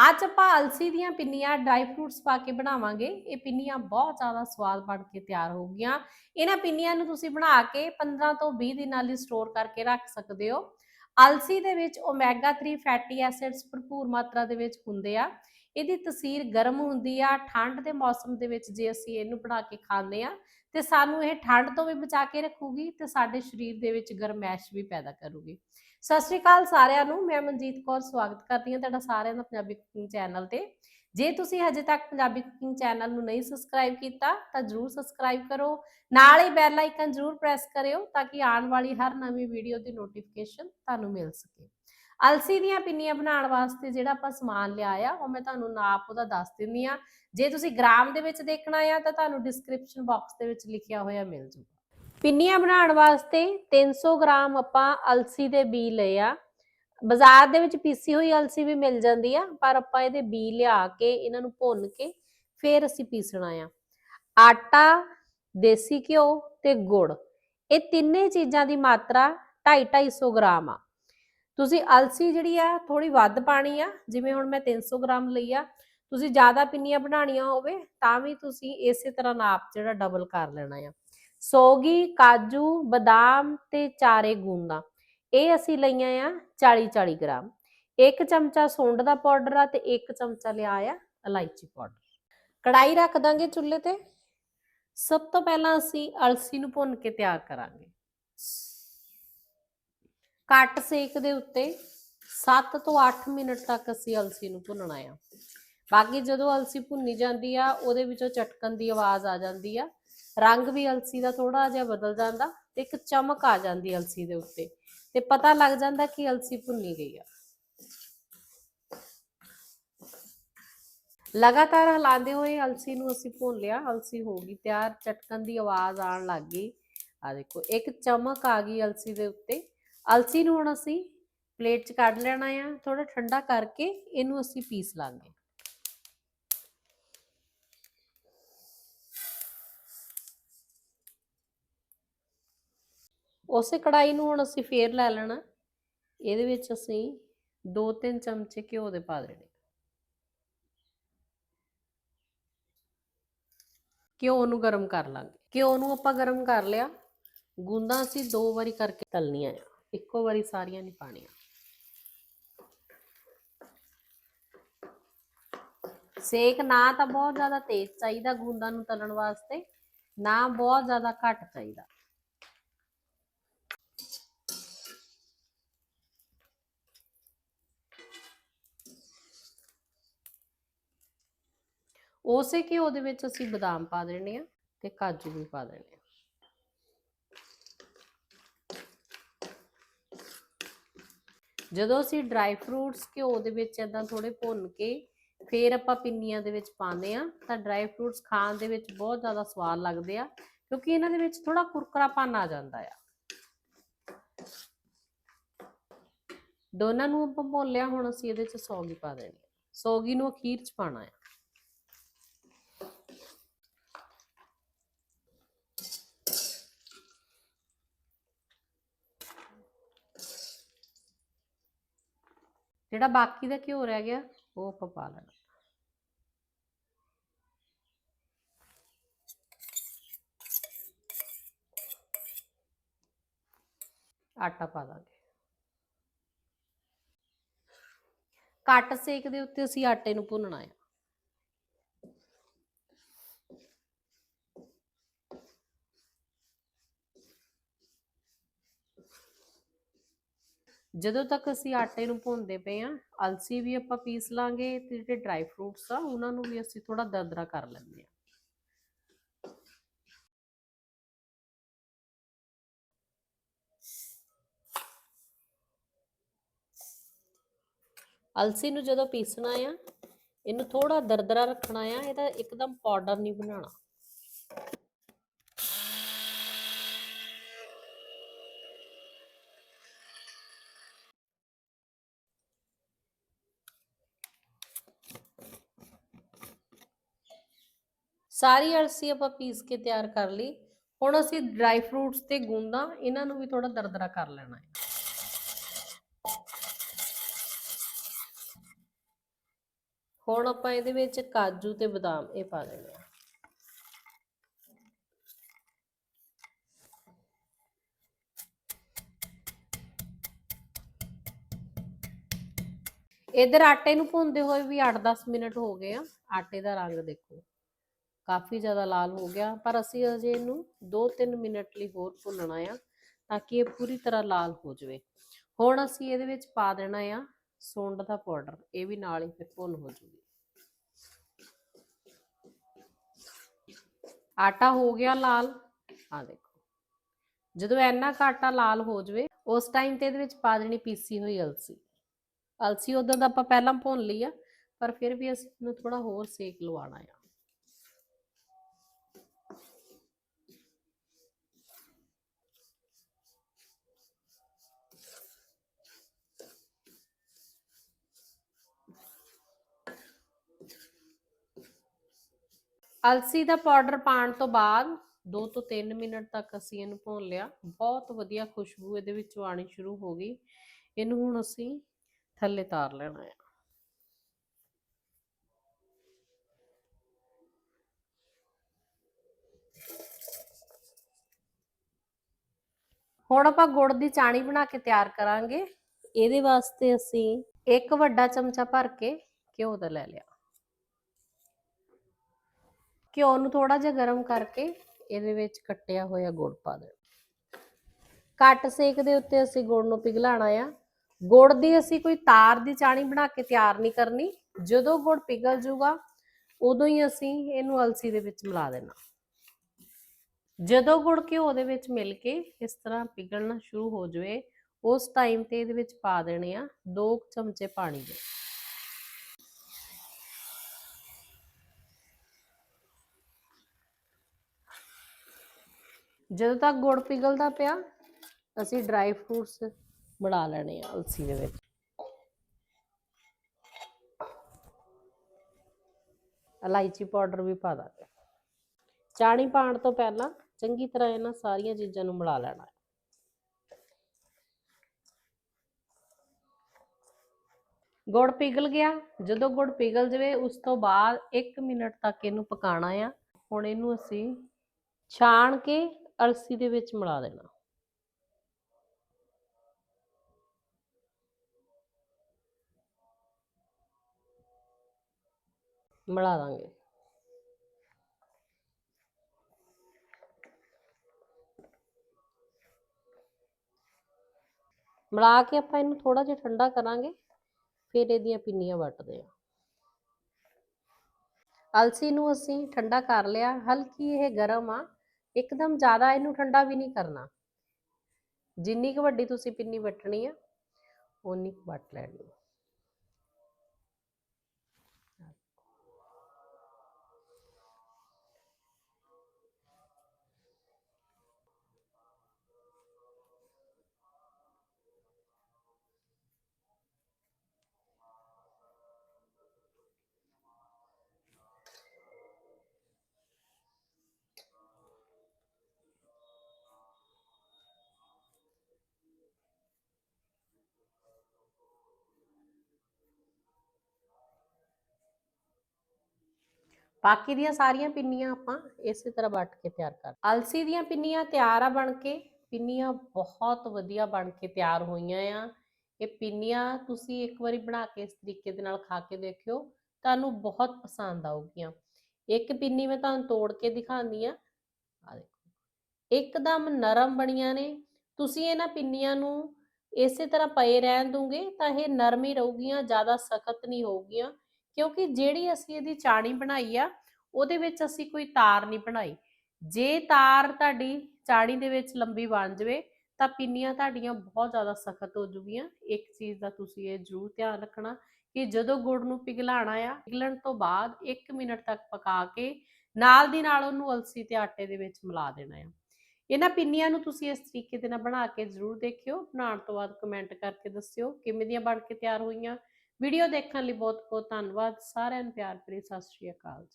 ਅੱਜ ਆਪਾਂ ਅਲਸੀ ਦੀਆਂ ਪਿੰਨੀਆਂ ਡਰਾਈ ਫਰੂਟਸ ਪਾ ਕੇ ਬਣਾਵਾਂਗੇ। ਇਹ ਪਿੰਨੀਆਂ ਬਹੁਤ ਜ਼ਿਆਦਾ ਸਵਾਦ ਬਣ ਕੇ ਤਿਆਰ ਹੋ ਗਈਆਂ ਇਹਨਾਂ ਪਿੰਨੀਆਂ ਨੂੰ ਤੁਸੀਂ ਬਣਾ ਕੇ 15 ਤੋਂ 20 ਦਿਨਾਂ ਲਈ ਸਟੋਰ ਕਰਕੇ ਰੱਖ ਸਕਦੇ ਹੋ। ਅਲਸੀ ਦੇ ਵਿੱਚ ਓਮੇਗਾ 3 ਫੈਟੀ ਐਸਿਡਸ ਭਰਪੂਰ ਮਾਤਰਾ ਦੇ ਵਿੱਚ ਹੁੰਦੇ ਆ। ਇਹਦੀ ਤਸੀਰ ਗਰਮ ਹੁੰਦੀ ਆ, ਠੰਡ ਦੇ ਮੌਸਮ ਦੇ ਵਿੱਚ ਜੇ ਅਸੀਂ ਇਹਨੂੰ ਬਣਾ ਕੇ ਖਾਂਦੇ ਆ ਤੇ ਸਾਨੂੰ ਇਹ ਠੰਡ ਤੋਂ ਵੀ ਬਚਾ ਕੇ ਰੱਖੂਗੀ ਤੇ ਸਾਡੇ ਸਰੀਰ ਦੇ ਵਿੱਚ ਗਰਮੈਸ਼ ਵੀ ਪੈਦਾ ਕਰੂਗੀ। ਸਤਿ ਸ਼੍ਰੀ ਅਕਾਲ ਸਾਰਿਆਂ ਨੂੰ, ਮੈਂ ਮਨਜੀਤ ਕੌਰ ਸਵਾਗਤ ਕਰਦੀ ਹਾਂ ਤੁਹਾਡਾ ਸਾਰਿਆਂ ਦਾ ਪੰਜਾਬੀ ਕੁਕਿੰਗ ਚੈਨਲ ਤੇ। ਜੇ ਤੁਸੀਂ ਹਜੇ ਤੱਕ ਪੰਜਾਬੀ ਕੁਕਿੰਗ ਚੈਨਲ ਨੂੰ ਨਹੀਂ ਸਬਸਕ੍ਰਾਈਬ ਕੀਤਾ, ਤਾਂ ਜਰੂਰ ਸਬਸਕ੍ਰਾਈਬ ਕਰੋ। ਨਾਲ ਹੀ ਬੈਲ ਆਈਕਨ ਜਰੂਰ ਪ੍ਰੈਸ ਕਰਿਓ, ਤਾਂ ਕਿ ਆਉਣ ਵਾਲੀ ਹਰ ਨਵੀਂ ਵੀਡੀਓ ਦੀ ਨੋਟੀਫਿਕੇਸ਼ਨ ਤੁਹਾਨੂੰ ਮਿਲ ਸਕੇ। ਅਲਸੀ ਦੀਆਂ ਪਿੰਨੀਆਂ ਬਣਾਉਣ ਵਾਸਤੇ ਜਿਹੜਾ ਆਪਾਂ ਸਮਾਨ ਲਿਆ ਆ ਉਹ ਮੈਂ ਤੁਹਾਨੂੰ ਨਾਪ ਉਹਦਾ ਦੱਸ ਦਿੰਦੀ ਆ ਜੇ ਤੁਸੀਂ ਗ੍ਰਾਮ ਦੇ ਵਿੱਚ ਦੇਖਣਾ ਆ, ਤਾਂ ਤੁਹਾਨੂੰ ਡਿਸਕ੍ਰਿਪਸ਼ਨ ਬਾਕਸ ਦੇ ਵਿੱਚ ਲਿਖਿਆ ਹੋਇਆ ਮਿਲ ਜੂਗਾ। ਪਿੰਨੀਆਂ ਬਣਾਉਣ ਵਾਸਤੇ 300 ਗ੍ਰਾਮ ਆਪਾਂ ਅਲਸੀ ਦੇ ਬੀ ਲਏ ਆ। ਬਾਜ਼ਾਰ ਦੇ ਵਿੱਚ ਪੀਸੀ ਹੋਈ ਅਲਸੀ ਵੀ ਮਿਲ ਜਾਂਦੀ ਆ, ਪਰ ਆਪਾਂ ਇਹਦੇ ਬੀ ਲਿਆ ਕੇ ਇਹਨਾਂ ਨੂੰ ਭੁੰਨ ਕੇ ਫਿਰ ਅਸੀਂ ਪੀਸਣਾ ਆ। ਆਟਾ, ਦੇਸੀ ਘਿਓ ਤੇ ਗੁੜ, ਇਹ ਤਿੰਨੇ ਚੀਜ਼ਾਂ ਦੀ ਮਾਤਰਾ 2.5 ਗ੍ਰਾਮ ਆ। ਤੁਸੀਂ ਅਲਸੀ ਜਿਹੜੀ ਆ ਥੋੜੀ ਵੱਧ ਪਾਣੀ ਆ, ਜਿਵੇਂ ਹੁਣ ਮੈਂ 300 ਗ੍ਰਾਮ ਲਈ ਆ, ਤੁਸੀਂ ਜ਼ਿਆਦਾ ਪਿੰਨੀਆਂ ਬਣਾਉਣੀਆਂ ਹੋਵੇ ਤਾਂ ਵੀ ਤੁਸੀਂ ਇਸੇ ਤਰ੍ਹਾਂ ਨਾਪ ਜਿਹੜਾ ਡਬਲ ਕਰ ਲੈਣਾ ਆ। ਸੋਗੀ, ਕਾਜੂ, ਬਦਾਮ ਤੇ ਚਾਰੇ ਗੂੰਦਾਂ। ਇਹ ਅਸੀਂ ਲਈਆਂ ਆ 40 40 ਗ੍ਰਾਮ। ਇੱਕ ਚਮਚਾ ਸੁੰਡ ਦਾ ਪਾਊਡਰ ਆ ਤੇ ਇੱਕ ਚਮਚਾ ਲਿਆ ਆ ਇਲਾਇਚੀ ਪਾਊਡਰ। ਕੜਾਈ ਰੱਖ ਦਾਂਗੇ ਚੁੱਲ੍ਹੇ ਤੇ। ਸਭ ਤੋਂ ਪਹਿਲਾਂ ਅਸੀਂ ਅਲਸੀ ਨੂੰ ਭੁੰਨ ਕੇ ਤਿਆਰ ਕਰਾਂਗੇ। ਘੱਟ ਸੇਕ ਦੇ ਉੱਤੇ 7 ਤੋਂ 8 ਮਿੰਟ ਤੱਕ ਅਸੀਂ ਅਲਸੀ ਨੂੰ ਭੁੰਨਣਾ ਆ। ਬਾਕੀ ਜਦੋਂ ਅਲਸੀ ਭੁੰਨੀ ਜਾਂਦੀ ਆ, ਉਹਦੇ ਵਿੱਚੋਂ ਚਟਕਣ ਦੀ ਆਵਾਜ਼ ਆ ਜਾਂਦੀ ਆ। ਰੰਗ ਵੀ ਅਲਸੀ ਦਾ ਥੋੜਾ ਜਿਹਾ ਬਦਲ ਜਾਂਦਾ ਤੇ ਇੱਕ ਚਮਕ ਆ ਜਾਂਦੀ ਅਲਸੀ ਦੇ ਉੱਤੇ ਤੇ ਪਤਾ ਲੱਗ ਜਾਂਦਾ ਕਿ ਅਲਸੀ ਭੁੰਨੀ ਗਈ ਆ। ਲਗਾਤਾਰ ਹਲਾਉਂਦੇ ਹੋਏ ਅਲਸੀ ਨੂੰ ਅਸੀਂ ਭੁੰਨ ਲਿਆ, ਅਲਸੀ ਹੋ ਗਈ ਤਿਆਰ, ਚਟਕਣ ਦੀ ਆਵਾਜ਼ ਆਉਣ ਲੱਗ ਗਈ। ਆ ਦੇਖੋ, ਇੱਕ ਚਮਕ ਆ ਗਈ ਅਲਸੀ ਦੇ ਉੱਤੇ। ਅਲਸੀ ਨੂੰ ਹੁਣ ਅਸੀਂ ਪਲੇਟ 'ਚ ਕੱਢ ਲੈਣਾ ਆ ਥੋੜਾ ਠੰਡਾ ਕਰਕੇ ਇਹਨੂੰ ਅਸੀਂ ਪੀਸ ਲਾਂਗੇ। ਉਸੇ ਕੜਾਈ ਨੂੰ ਹੁਣ ਅਸੀਂ ਫੇਰ ਲੈ ਲੈਣਾ। ਇਹਦੇ ਵਿੱਚ ਅਸੀਂ 2-3 ਚਮਚੇ ਘਿਓ ਦੇ ਪਾ ਦੇਣੇ। ਘਿਓ ਨੂੰ ਗਰਮ ਕਰ ਲਾਂਗੇ। ਘਿਓ ਨੂੰ ਆਪਾਂ ਗਰਮ ਕਰ ਲਿਆ। ਗੁੰਦਾਂ ਅਸੀਂ ਦੋ ਵਾਰੀ ਕਰਕੇ ਤਲਣੀਆਂ ਆ। ਇੱਕੋ ਵਾਰੀ ਸਾਰੀਆਂ ਨਹੀਂ ਪਾਣੀਆਂ। ਸੇਕ ਨਾ ਤਾਂ ਬਹੁਤ ਜ਼ਿਆਦਾ ਤੇਜ਼ ਚਾਹੀਦਾ ਗੁੰਦਾਂ ਨੂੰ ਤਲਣ ਵਾਸਤੇ। ਨਾ ਬਹੁਤ ਜ਼ਿਆਦਾ ਘੱਟ ਚਾਹੀਦਾ। ਉਸੇ ਘਿਓ ਦੇ ਵਿੱਚ ਅਸੀਂ ਬਦਾਮ ਪਾ ਦੇਣੇ ਆ ਤੇ ਕਾਜੂ ਵੀ ਪਾ ਦੇਣੇ ਆ। ਜਦੋਂ ਅਸੀਂ ਡਰਾਈ ਫਰੂਟਸ ਘਿਓ ਦੇ ਵਿੱਚ ਇਦਾਂ ਥੋੜੇ ਭੁੰਨ ਕੇ ਫੇਰ ਆਪਾਂ ਪਿੰਨੀਆਂ ਦੇ ਵਿੱਚ ਪਾਉਂਦੇ ਆ ਤਾਂ ਡਰਾਈ ਫਰੂਟਸ ਖਾਣ ਦੇ ਵਿੱਚ ਬਹੁਤ ਜ਼ਿਆਦਾ ਸਵਾਦ ਲੱਗਦੇ ਆ, ਕਿਉਂਕਿ ਇਹਨਾਂ ਦੇ ਵਿੱਚ ਥੋੜਾ ਕੁਰਕਰਾਪਨ ਆ ਜਾਂਦਾ ਆ। ਦੋਨਾਂ ਨੂੰ ਆਪਾਂ ਭੁੰਨ ਲਿਆ, ਹੁਣ ਅਸੀਂ ਇਹਦੇ ਚ ਸੌਗੀ ਪਾ ਦੇਣੀ ਆ। ਸੌਗੀ ਨੂੰ ਅਖੀਰ ਚ ਪਾਣਾ ਆ। ਜਿਹੜਾ ਬਾਕੀ ਦਾ ਘਿਓ ਰਹਿ ਗਿਆ, ਉਹ ਆਪਾਂ ਪਾ ਲੈਣਾ। ਆਟਾ ਪਾ ਦਾਂਗੇ। ਕੱਟ ਸੇਕ ਦੇ ਉੱਤੇ ਅਸੀਂ ਆਟੇ ਨੂੰ ਭੁੰਨਣਾ ਹੈ ਜਦੋਂ ਤੱਕ ਅਸੀਂ ਆਟੇ ਨੂੰ ਭੁੰਨਦੇ ਪਏ ਆ ਅਲਸੀ ਵੀ ਆਪਾਂ ਪੀਸ ਲਾਂਗੇ ਤੇ ਜਿਹੜੇ ਡਰਾਈ ਫਰੂਟਸ ਆ, ਉਹਨਾਂ ਨੂੰ ਵੀ ਅਸੀਂ ਥੋੜਾ ਦਰਦਰਾ ਕਰ ਲੈਂਦੇ ਆ ਅਲਸੀ ਨੂੰ ਜਦੋਂ ਪੀਸਣਾ ਆ, ਇਹਨੂੰ ਥੋੜਾ ਦਰਦਰਾ ਰੱਖਣਾ ਆ, ਇਹਦਾ ਇੱਕਦਮ ਪਾਊਡਰ ਨਹੀਂ ਬਣਾਉਣਾ। ਸਾਰੀ ਅਲਸੀ ਆਪਾਂ ਪੀਸ ਕੇ ਤਿਆਰ ਕਰ ਲਈ। ਹੁਣ ਅਸੀਂ ਡਰਾਈ ਫਰੂਟਸ ਤੇ ਗੂੰਦਾਂ, ਇਹਨਾਂ ਨੂੰ ਵੀ ਥੋੜਾ ਦਰਦਰਾ ਕਰ ਲੈਣਾ ਹੈ। ਹੁਣ ਆਪਾਂ ਇਹਦੇ ਵਿੱਚ ਕਾਜੂ ਤੇ ਬਦਾਮ ਇਹ ਪਾ ਦੇਣੇ ਆ। ਇਧਰ ਆਟੇ ਨੂੰ ਭੁੰਨਦੇ ਹੋਏ ਵੀ 8-10 ਮਿੰਟ ਹੋ ਗਏ ਆ। ਆਟੇ ਦਾ ਰੰਗ ਦੇਖੋ। ਕਾਫੀ ਜ਼ਿਆਦਾ ਲਾਲ ਹੋ ਗਿਆ। ਪਰ ਅਸੀਂ ਅਜੇ ਇਹਨੂੰ 2-3 ਮਿੰਟ ਲਈ ਹੋਰ ਭੁੰਨਣਾ ਆ ਤਾਂ ਕਿ ਇਹ ਪੂਰੀ ਤਰ੍ਹਾਂ ਲਾਲ ਹੋ ਜਾਵੇ। ਹੁਣ ਅਸੀਂ ਇਹਦੇ ਵਿੱਚ ਪਾ ਦੇਣਾ ਆ ਸੁੰਡ ਦਾ ਪਾਊਡਰ। ਇਹ ਵੀ ਨਾਲ ਹੀ ਫਿਰ ਭੁੰਨ ਹੋ ਜੂਗੀ। ਆਟਾ ਹੋ ਗਿਆ ਲਾਲ। ਆ ਦੇਖੋ। ਜਦੋਂ ਇੰਨਾ ਕੁ ਆਟਾ ਲਾਲ ਹੋ ਜਾਵੇ, ਉਸ ਟਾਈਮ ਤੇ ਇਹਦੇ ਵਿੱਚ ਪਾ ਦੇਣੀ ਪੀਸੀ ਹੋਈ ਅਲਸੀ। ਅਲਸੀ ਉਦੋਂ ਦਾ ਆਪਾਂ ਪਹਿਲਾਂ ਭੁੰਨ ਲਈ ਆ, ਪਰ ਫਿਰ ਵੀ ਅਸੀਂ ਇਹਨੂੰ ਥੋੜਾ ਹੋਰ ਸੇਕ ਲਵਾਉਣਾ ਆ। ਅਲਸੀ ਦਾ ਪਾਊਡਰ ਪਾਉਣ ਤੋਂ ਬਾਅਦ 2 ਤੋਂ 3 ਮਿੰਟ ਤੱਕ ਅਸੀਂ ਇਹਨੂੰ ਭੁੰਨ ਲਿਆ। ਬਹੁਤ ਵਧੀਆ ਖੁਸ਼ਬੂ ਇਹਦੇ ਵਿੱਚੋਂ ਆਣੀ ਸ਼ੁਰੂ ਹੋ ਗਈ। ਇਹਨੂੰ ਹੁਣ ਅਸੀਂ ਥੱਲੇ ਤਾਰ ਲੈਣਾ ਹੈ। ਹੁਣ ਆਪਾਂ ਗੁੜ ਦੀ ਚਾਣੀ ਬਣਾ ਕੇ ਤਿਆਰ ਕਰਾਂਗੇ। ਇਹਦੇ ਵਾਸਤੇ ਅਸੀਂ ਇੱਕ ਵੱਡਾ ਚਮਚਾ ਭਰ ਕੇ ਘਿਓ ਦਾ ਲੈ ਲਿਆ। ਘਿਓ ਨੂੰ ਥੋੜਾ ਜਿਹਾ ਗਰਮ ਕਰਕੇ ਇਹਦੇ ਵਿੱਚ ਕੱਟਿਆ ਹੋਇਆ ਗੁੜ ਪਾ ਦੇਣਾ। ਘੱਟ ਸੇਕ ਦੇ ਉੱਤੇ ਅਸੀਂ ਗੁੜ ਨੂੰ ਪਿਘਲਾਣਾ ਆ। ਗੁੜ ਦੀ ਅਸੀਂ ਕੋਈ ਤਾਰ ਦੀ ਚਾਣੀ ਬਣਾ ਕੇ ਤਿਆਰ ਨਹੀਂ ਕਰਨੀ। ਜਦੋਂ ਗੁੜ ਪਿਘਲ ਜਾਊਗਾ ਉਦੋਂ ਹੀ ਅਸੀਂ ਇਹਨੂੰ ਅਲਸੀ ਦੇ ਵਿੱਚ ਮਿਲਾ ਦੇਣਾ। ਜਦੋਂ ਗੁੜ ਘਿਓ ਦੇ ਵਿੱਚ ਮਿਲ ਕੇ ਇਸ ਤਰ੍ਹਾਂ ਪਿਘਲਣਾ ਸ਼ੁਰੂ ਹੋ ਜਾਵੇ, ਉਸ ਟਾਈਮ ਤੇ ਇਹਦੇ ਵਿੱਚ ਪਾ ਦੇਣੇ ਆ 2 ਚਮਚੇ ਪਾਣੀ ਦੇ। ਜਦੋਂ ਤੱਕ ਗੁੜ ਪਿਘਲਦਾ ਪਿਆ, ਅਸੀਂ ਡਰਾਈ ਫਰੂਟਸ ਬਣਾ ਲੈਣੇ ਆ ਅਲਸੀ ਦੇ ਵਿੱਚ। ਇਲਾਇਚੀ ਪਾਊਡਰ ਵੀ ਪਾ ਦਾਂਗੇ। ਚਾਣੀ ਪਾਉਣ ਤੋਂ ਪਹਿਲਾਂ ਚੰਗੀ ਤਰ੍ਹਾਂ ਇਹਨਾਂ ਸਾਰੀਆਂ ਚੀਜ਼ਾਂ ਨੂੰ ਮਿਲਾ ਲੈਣਾ ਹੈ। ਗੁੜ ਪਿਘਲ ਗਿਆ। ਜਦੋਂ ਗੁੜ ਪਿਘਲ ਜਵੇ, ਉਸ ਤੋਂ ਬਾਅਦ 1 ਮਿੰਟ ਤੱਕ ਇਹਨੂੰ ਪਕਾਉਣਾ ਆ। ਹੁਣ ਇਹਨੂੰ ਅਸੀਂ ਛਾਣ ਕੇ ਅਲਸੀ ਦੇ ਵਿੱਚ ਮਿਲਾ ਦੇਣਾ। ਮਿਲਾ ਦਾਂਗੇ। ਮਿਲਾ ਕੇ ਆਪਾਂ ਇਹਨੂੰ ਥੋੜਾ ਜਿਹਾ ਠੰਡਾ ਕਰਾਂਗੇ, ਫਿਰ ਇਹਦੀਆਂ ਪਿੰਨੀਆਂ ਵੱਟਦੇ ਆ ਅਲਸੀ ਨੂੰ ਅਸੀਂ ਠੰਡਾ ਕਰ ਲਿਆ, ਹਲਕੀ ਇਹ ਗਰਮ ਆ। ਇੱਕਦਮ ਜ਼ਿਆਦਾ ਇਹਨੂੰ ਠੰਡਾ ਵੀ ਨਹੀਂ ਕਰਨਾ। ਜਿੰਨੀ ਕੁ ਵੱਡੀ ਤੁਸੀਂ ਪਿੰਨੀ ਵੱਟਣੀ ਆ, ਓਨੀ ਕੁ ਵੱਟ ਲੈਣੀ। ਬਾਕੀ ਦੀਆਂ ਸਾਰੀਆਂ ਪਿੰਨੀਆਂ ਆਪਾਂ ਇਸੇ ਤਰ੍ਹਾਂ ਵੱਟ ਕੇ ਤਿਆਰ ਕਰ ਅਲਸੀ ਦੀਆਂ ਪਿੰਨੀਆਂ ਤਿਆਰ ਆ ਬਣ ਕੇ। ਪਿੰਨੀਆਂ ਬਹੁਤ ਵਧੀਆ ਬਣ ਕੇ ਤਿਆਰ ਹੋਈਆਂ ਆ। ਇਹ ਪਿੰਨੀਆਂ ਤੁਸੀਂ ਇੱਕ ਵਾਰੀ ਬਣਾ ਕੇ ਇਸ ਤਰੀਕੇ ਦੇ ਨਾਲ ਖਾ ਕੇ ਦੇਖਿਓ। ਤੁਹਾਨੂੰ ਬਹੁਤ ਪਸੰਦ ਆਊਗੀਆਂ। ਇੱਕ ਪਿੰਨੀ ਮੈਂ ਤੁਹਾਨੂੰ ਤੋੜ ਕੇ ਦਿਖਾਉਂਦੀ ਆ। ਆ ਦੇਖੋ। ਇੱਕਦਮ ਨਰਮ ਬਣੀਆਂ ਨੇ। ਤੁਸੀਂ ਇਹਨਾਂ ਪਿੰਨੀਆਂ ਨੂੰ ਇਸੇ ਤਰ੍ਹਾਂ ਪਏ ਰਹਿਣ ਦੋਗੇ ਤਾਂ ਇਹ ਨਰਮ ਹੀ ਰਹੂਗੀਆਂ, ਜ਼ਿਆਦਾ ਸਖਤ ਨਹੀਂ ਹੋਊਗੀਆਂ। ਕਿਉਂਕਿ ਜਿਹੜੀ ਅਸੀਂ ਇਹਦੀ ਚਾਣੀ ਬਣਾਈ ਆ, ਉਹਦੇ ਵਿੱਚ ਅਸੀਂ ਕੋਈ ਤਾਰ ਨਹੀਂ ਬਣਾਈ। ਜੇ ਤਾਰ ਤੁਹਾਡੀ ਚਾਣੀ ਦੇ ਵਿੱਚ ਲੰਬੀ ਬਣ ਜਾਵੇ, ਤਾਂ ਪਿੰਨੀਆਂ ਤੁਹਾਡੀਆਂ ਬਹੁਤ ਜ਼ਿਆਦਾ ਸਖਤ ਹੋ ਜੂਗੀਆਂ ਇੱਕ ਚੀਜ਼ ਦਾ ਤੁਸੀਂ ਇਹ ਜ਼ਰੂਰ ਧਿਆਨ ਰੱਖਣਾ ਕਿ ਜਦੋਂ ਗੁੜ ਨੂੰ ਪਿਘਲਾਣਾ ਆ, ਪਿਘਲਣ ਤੋਂ ਬਾਅਦ 1 ਮਿੰਟ ਤੱਕ ਪਕਾ ਕੇ ਨਾਲ ਦੀ ਨਾਲ ਉਹਨੂੰ ਅਲਸੀ ਤੇ ਆਟੇ ਦੇ ਵਿੱਚ ਮਿਲਾ ਦੇਣਾ ਆ। ਇਹਨਾਂ ਪਿੰਨੀਆਂ ਨੂੰ ਤੁਸੀਂ ਇਸ ਤਰੀਕੇ ਦੇ ਨਾਲ ਬਣਾ ਕੇ ਜ਼ਰੂਰ ਦੇਖਿਓ। ਬਣਾਉਣ ਤੋਂ ਬਾਅਦ ਕਮੈਂਟ ਕਰਕੇ ਦੱਸਿਓ ਕਿਵੇਂ ਦੀਆਂ ਬਣ ਕੇ ਤਿਆਰ ਹੋਈਆਂ ਵੀਡੀਓ ਦੇਖਣ ਲਈ ਬਹੁਤ ਬਹੁਤ ਧੰਨਵਾਦ ਸਾਰਿਆਂ ਨੂੰ ਪਿਆਰ ਭਰੀ ਸਤਿ ਸ਼੍ਰੀ ਅਕਾਲ